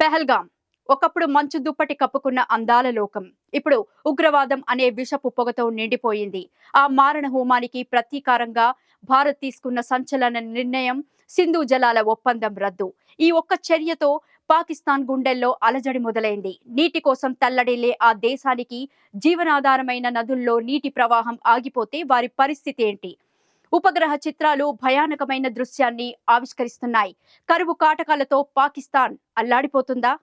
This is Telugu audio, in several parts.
పెహల్గాం. ఒకప్పుడు మంచు దుప్పటి కప్పుకున్న అందాల లోకం. ఇప్పుడు ఉగ్రవాదం అనే విషపు పొగతో నిండిపోయింది. ఆ మారణ హోమానికి ప్రతీకారంగా భారత్ తీసుకున్న సంచలన నిర్ణయం సింధు జలాల ఒప్పందం రద్దు. ఈ ఒక్క చర్యతో పాకిస్తాన్ గుండెల్లో అలజడి మొదలైంది. నీటి కోసం తల్లడిల్లే ఆ దేశానికి జీవనాధారమైన నదుల్లో నీటి ప్రవాహం ఆగిపోతే వారి పరిస్థితి ఏంటి? ఉపగ్రహ చిత్రాలు భయానకమైన దృశ్యాన్ని ఆవిష్కరిస్తున్నాయి. కరువు కాటకాలతో పాకిస్తాన్ అల్లాడిపోతుందా?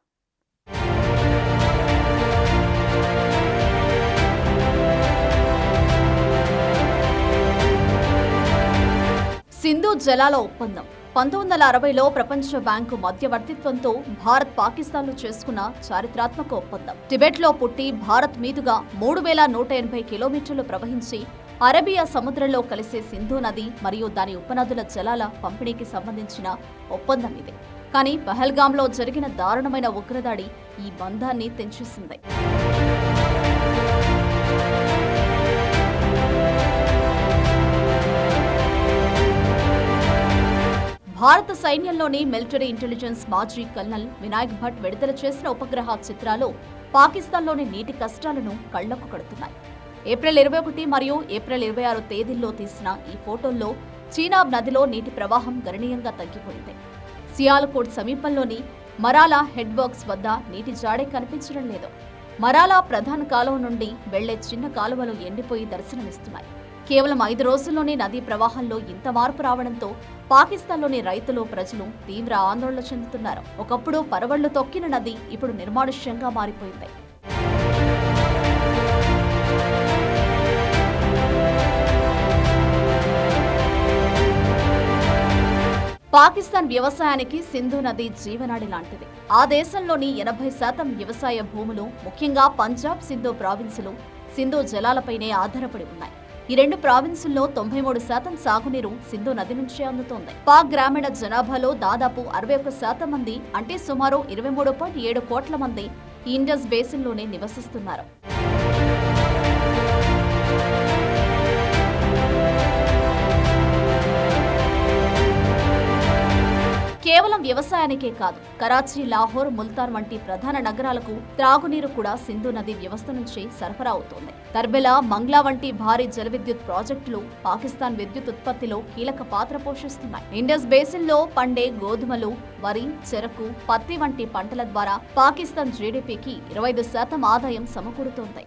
సింధు జలాల ఒప్పందం. పంతొమ్మిది వందల అరవైలో ప్రపంచ బ్యాంకు మధ్యవర్తిత్వంతో భారత్ పాకిస్తాన్లు చేసుకున్న చారిత్రాత్మక ఒప్పందం. టిబెట్లో పుట్టి భారత్ మీదుగా మూడు వేల నూట ఎనభై కిలోమీటర్లు ప్రవహించి అరబియా సముద్రంలో కలిసే సింధు నది మరియు దాని ఉపనదుల జలాల పంపిణీకి సంబంధించిన ఒప్పందం ఇది. కానీ పహల్గాంలో జరిగిన దారుణమైన ఉగ్రదాడి ఈ బంధాన్ని తెంచేసింది. భారత సైన్యంలోని మిలిటరీ ఇంటెలిజెన్స్ మాజీ కల్నల్ వినాయక్ భట్ విడుదల చేసిన ఉపగ్రహ చిత్రాలు పాకిస్తాన్లోని నీటి కష్టాలను కళ్ళకు కడుతున్నాయి. ఏప్రిల్ ఇరవై ఒకటి మరియు ఏప్రిల్ ఇరవై ఆరు తేదీల్లో తీసిన ఈ ఫోటోల్లో చీనాబ్ నదిలో నీటి ప్రవాహం గణనీయంగా తగ్గిపోయింది. సియాలకోట్ సమీపంలోని మరాలా హెడ్ వర్క్స్ వద్ద నీటి జాడే కనిపించడం లేదు. మరాలా ప్రధాన కాలువ నుండి వెళ్ళే చిన్న కాలువలు ఎండిపోయి దర్శనమిస్తున్నాయి. కేవలం ఐదు రోజుల్లోనే నదీ ప్రవాహంలో ఇంత మార్పు రావడంతో పాకిస్తాన్లోని రైతులు ప్రజలు తీవ్ర ఆందోళన చెందుతున్నారు. ఒకప్పుడు పరవళ్ళు తొక్కిన నది ఇప్పుడు నిర్మానుష్యంగా మారిపోయింది. పాకిస్తాన్ వ్యవసాయానికి సింధు నది జీవనాడి లాంటిది. ఆ దేశంలోని ఎనభై శాతం వ్యవసాయ భూములు ముఖ్యంగా పంజాబ్ సింధు ప్రావిన్సులు సింధు జలాలపైనే ఆధారపడి ఉన్నాయి. ఈ రెండు ప్రావిన్సుల్లో తొంభై మూడు శాతం సాగునీరు సింధు నది నుంచే అందుతోంది. పాక్ గ్రామీణ జనాభాలో దాదాపు అరవై ఒక్క శాతం మంది అంటే సుమారు ఇరవై మూడు పాయింట్ ఏడు కోట్ల మంది ఇండస్ బేసిన్లోనే నివసిస్తున్నారు. కేవలం వ్యవసాయానికే కాదు కరాచీ లాహోర్ ముల్తాన్ వంటి ప్రధాన నగరాలకు త్రాగునీరు కూడా సింధు నది వ్యవస్థ నుంచి సరఫరా అవుతోంది. తర్బెలా మంగ్లా వంటి భారీ జల విద్యుత్ ప్రాజెక్టులు పాకిస్తాన్ విద్యుత్ ఉత్పత్తిలో కీలక పాత్ర పోషిస్తున్నాయి. ఇండస్ బేసిన్లో పండే గోధుమలు వరి చెరకు పత్తి వంటి పంటల ద్వారా పాకిస్తాన్ జీడీపీకి ఇరవై ఐదు శాతం ఆదాయం సమకూరుతోంది.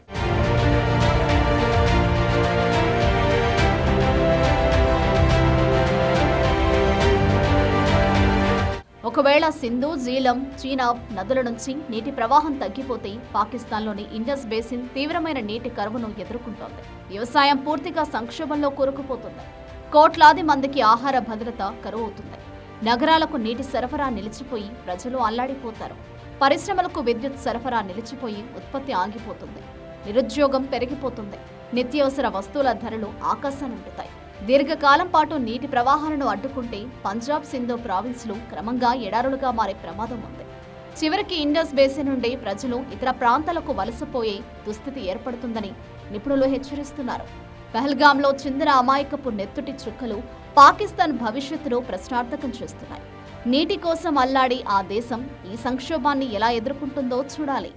ఒకవేళ సింధు జీలం చీనాబ్ నదుల నుంచి నీటి ప్రవాహం తగ్గిపోతే పాకిస్తాన్లోని ఇండస్ బేసిన్ తీవ్రమైన నీటి కరువును ఎదుర్కొంటోంది. వ్యవసాయం పూర్తిగా సంక్షోభంలో కూరుకుపోతుంది. కోట్లాది మందికి ఆహార భద్రత కరువు అవుతుంది నగరాలకు నీటి సరఫరా నిలిచిపోయి ప్రజలు అల్లాడిపోతారు. పరిశ్రమలకు విద్యుత్ సరఫరా నిలిచిపోయి ఉత్పత్తి ఆగిపోతుంది. నిరుద్యోగం పెరిగిపోతుంది. నిత్యావసర వస్తువుల ధరలు ఆకాశానంటుతాయి దీర్ఘకాలం పాటు నీటి ప్రవాహాలను అడ్డుకుంటే పంజాబ్ సింధు ప్రావిన్స్లు క్రమంగా ఎడారులుగా మారే ప్రమాదం ఉంది. చివరికి ఇండస్ బేసిన్ నుండి ప్రజలు ఇతర ప్రాంతాలకు వలసపోయే దుస్థితి ఏర్పడుతుందని నిపుణులు హెచ్చరిస్తున్నారు. పహల్గాంలో చెందిన అమాయకపు నెత్తుటి చుక్కలు పాకిస్తాన్ భవిష్యత్తును ప్రశ్నార్థకం చేస్తున్నాయి. నీటి కోసం అల్లాడి ఆ దేశం ఈ సంక్షోభాన్ని ఎలా ఎదుర్కొంటుందో చూడాలి.